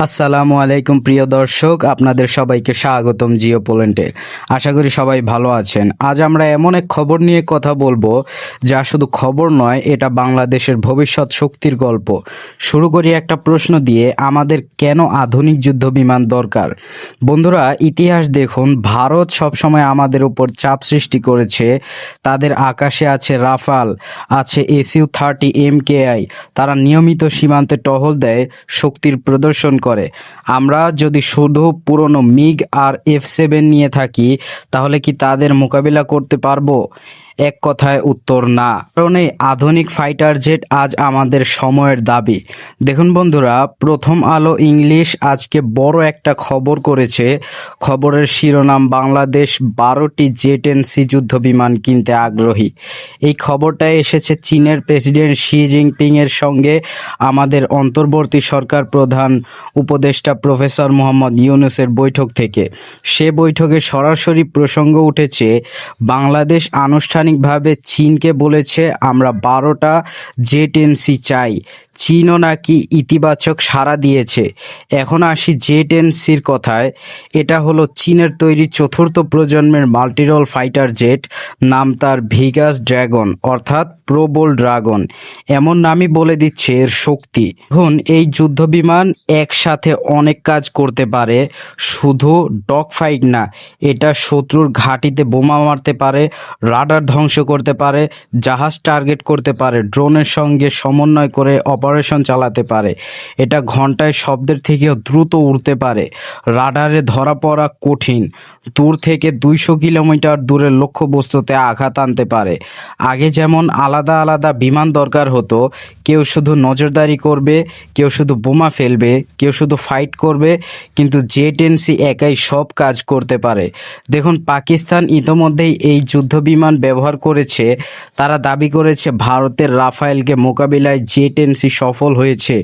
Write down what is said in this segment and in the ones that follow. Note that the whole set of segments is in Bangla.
আসসালামু আলাইকুম, প্রিয় দর্শক। আপনাদের সবাইকে স্বাগতম জিও পোল্যান্ডে। আশা করি সবাই ভালো আছেন। আজ আমরা এমন এক খবর নিয়ে কথা বলব, যা শুধু খবর নয়, এটা বাংলাদেশের ভবিষ্যৎ শক্তির গল্প। শুরু করি একটা প্রশ্ন দিয়ে, আমাদের কেন আধুনিক যুদ্ধ বিমান দরকার? বন্ধুরা, ইতিহাস দেখুন, ভারত সবসময় আমাদের উপর চাপ সৃষ্টি করেছে। তাদের আকাশে আছে রাফাল, আছে এসইউ থার্টি এম তারা নিয়মিত সীমান্তে টহল দেয়, শক্তির প্রদর্শন করে। আমরা যদি শুধু পুরনো মিগ আর এফ সেভেন নিয়ে থাকি, তাহলে কি তাদের মোকাবিলা করতে পারব? এক কথায় উত্তর না। কারণ এই আধুনিক ফাইটার জেট আজ আমাদের সময়ের দাবি। দেখুন বন্ধুরা, প্রথম আলো ইংলিশ আজকে বড় একটা খবর করেছে। খবরের শিরোনাম, বাংলাদেশ বারোটি জেট এন সি যুদ্ধ বিমান কিনতে আগ্রহী। এই খবরটা এসেছে চীনের প্রেসিডেন্ট শি জিনপিং এর সঙ্গে আমাদের অন্তর্বর্তী সরকার প্রধান উপদেষ্টা প্রফেসর মোহাম্মদ ইউনুসের বৈঠক থেকে। সে বৈঠকে সরাসরি প্রসঙ্গ উঠেছে, বাংলাদেশ আনুষ্ঠানিকভাবে চীনকে বলেছে, আমরা বারোটা জেট এনসি চাই। চীনও নাকি ইতিবাচক সাড়া দিয়েছে। এখন আসি জেট এনসির কথায়। এটা হলো চীনের তৈরি চতুর্থ প্রজন্মের মাল্টিরোল ফাইটার জেট, নাম তার ভিগাস ড্রাগন, অর্থাৎ প্রোবোল ড্রাগন। এমন নামই বলে দিচ্ছে এর শক্তি। এখন এই যুদ্ধ বিমান একসাথে অনেক কাজ করতে পারে, শুধু ডগ ফাইট না, এটা শত্রুর ঘাঁটিতে বোমা মারতে পারে, রাডার ধ্বংস করতে পারে, জাহাজ টার্গেট করতে পারে, ড্রোনের সঙ্গে সমন্বয় করে অপারেশন চালাতে পারে। এটা ঘন্টায় শব্দের থেকেও দ্রুত উড়তে পারে। রাডারে ধরা পড়া কঠিন। দূর থেকে দুইশো কিলোমিটার দূরের লক্ষ্যবস্তুতে আঘাত আনতে পারে। আগে যেমন আলাদা আলাদা বিমান দরকার হতো, কেউ শুধু নজরদারি করবে, কেউ শুধু বোমা ফেলবে, কেউ শুধু ফাইট করবে, কিন্তু জেট এনসি একাই সব কাজ করতে পারে। দেখুন, পাকিস্তান ইতোমধ্যেই এই যুদ্ধ বিমান ব্যবহার করেছে, তারা দাবি করেছে ভারতের রাফায়েলকে মোকাবিলায় জেট এনসি সফল হয়েছে,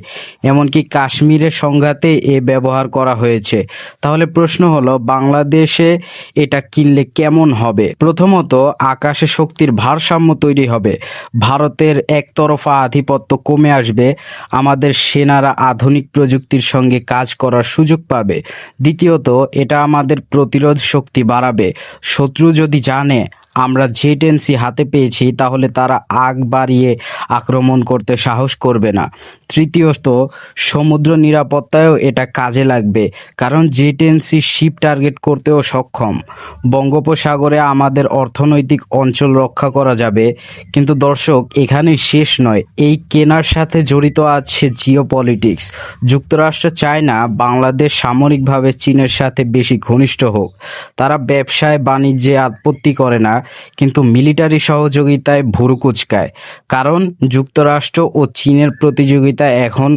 এমনকি কাশ্মীরের সংঘাতে এ ব্যবহার করা হয়েছে। তাহলে প্রশ্ন হলো, বাংলাদেশে এটা কিনলে কেমন হবে? প্রথমত, আকাশে শক্তির ভারসাম্য তৈরি হবে। ভারতের একতরফা আধিপত্য কমে আসবে, আমাদের সেনারা আধুনিক প্রযুক্তির সঙ্গে কাজ করার সুযোগ পাবে। দ্বিতীয়ত, এটা আমাদের প্রতিরোধ শক্তি বাড়াবে। শত্রু যদি জানে আমরা জেটেন্সি হাতে পেয়েছি, তাহলে তারা আগ বাড়িয়ে আক্রমণ করতে সাহস করবে না। তৃতীয়ত, সমুদ্র নিরাপত্তায়ও এটা কাজে লাগবে, কারণ জেটেন্সি শিপ টার্গেট করতেও সক্ষম। বঙ্গোপসাগরে আমাদের অর্থনৈতিক অঞ্চল রক্ষা করা যাবে, কিন্তু দর্শক এখানে শেষ নয়। এই কেনার সাথে জড়িত আছে জিও পলিটিক্স যুক্তরাষ্ট্র চায় না বাংলাদেশ সামরিকভাবে চীনের সাথে বেশি ঘনিষ্ঠ হোক। তারা ব্যবসায় বাণিজ্যে আপত্তি করে না কিন্তু মিলিটারি সহযোগিতায় ভুরু কুচকায় কারণ যুক্তরাষ্ট্র ও চীনের প্রতিযোগিতা এখন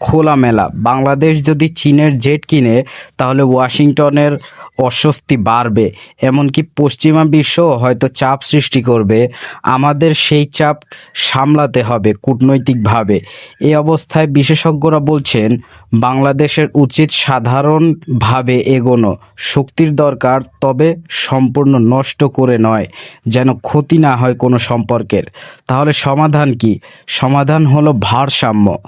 খোলামেলা। বাংলাদেশ যদি চীনের জেট কিনে, তাহলে ওয়াশিংটনের অস্বস্তি বাড়বে, এমনকি পশ্চিমা বিশ্ব হয়তো চাপ সৃষ্টি করবে। আমাদের সেই চাপ সামলাতে হবে কূটনৈতিকভাবে। এই অবস্থায় বিশেষজ্ঞরা বলছেন বাংলাদেশের উচিত সাধারণভাবে এগোনো। শক্তির দরকার, তবে সম্পূর্ণ নষ্ট করে নয়, যেন ক্ষতি না হয় কোনো সম্পর্কের। তাহলে সমাধান কি? সমাধান হলো ভারসাম্য।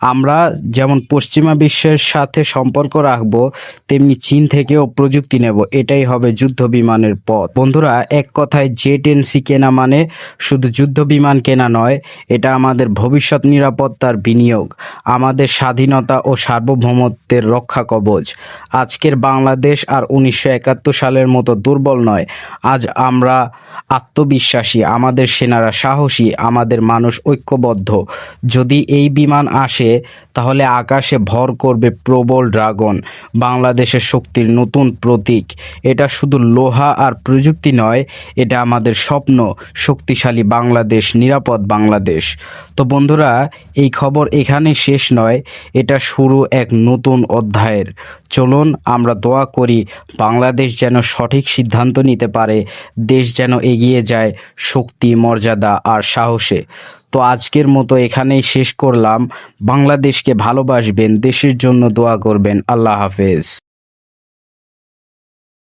আমরা যেমন পশ্চিমা বিশ্বের সাথে সম্পর্ক রাখব, তেমনি চীন থেকেও প্রযুক্তি নেব। এটাই হবে যুদ্ধ বিমানের পথ। বন্ধুরা, এক কথায় জেট এনসি কেনা মানে শুধু যুদ্ধ বিমান কেনা নয়, এটা আমাদের ভবিষ্যৎ নিরাপত্তার বিনিয়োগ। আমাদের স্বাধীনতা ও সার্বভৌমত্বের রক্ষা কবচ। আজকের বাংলাদেশ আর উনিশশো একাত্তর সালের মতো দুর্বল নয়। আজ আমরা আত্মবিশ্বাসী, আমাদের সেনারা সাহসী, আমাদের মানুষ ঐক্যবদ্ধ। যদি এই বিমান আসে, তাহলে আকাশে ভর করবে প্রবল ড্রাগন, বাংলাদেশের শক্তির নতুন প্রতীক। এটা শুধু লোহা আর প্রযুক্তি নয়, এটা আমাদের স্বপ্ন, শক্তিশালী বাংলাদেশ, নিরাপদ বাংলাদেশ। তো বন্ধুরা, এই খবর এখানে শেষ নয়, এটা শুরু এক নতুন অধ্যায়ের। চলুন আমরা দোয়া করি, বাংলাদেশ যেন সঠিক সিদ্ধান্ত নিতে পারে, দেশ যেন এগিয়ে যায় শক্তি, মর্যাদা আর সাহসে। তো আজকের মতো এখানেই শেষ করলাম। বাংলাদেশকে ভালোবাসবেন, দেশের জন্য দোয়া করবেন। আল্লাহ হাফেজ।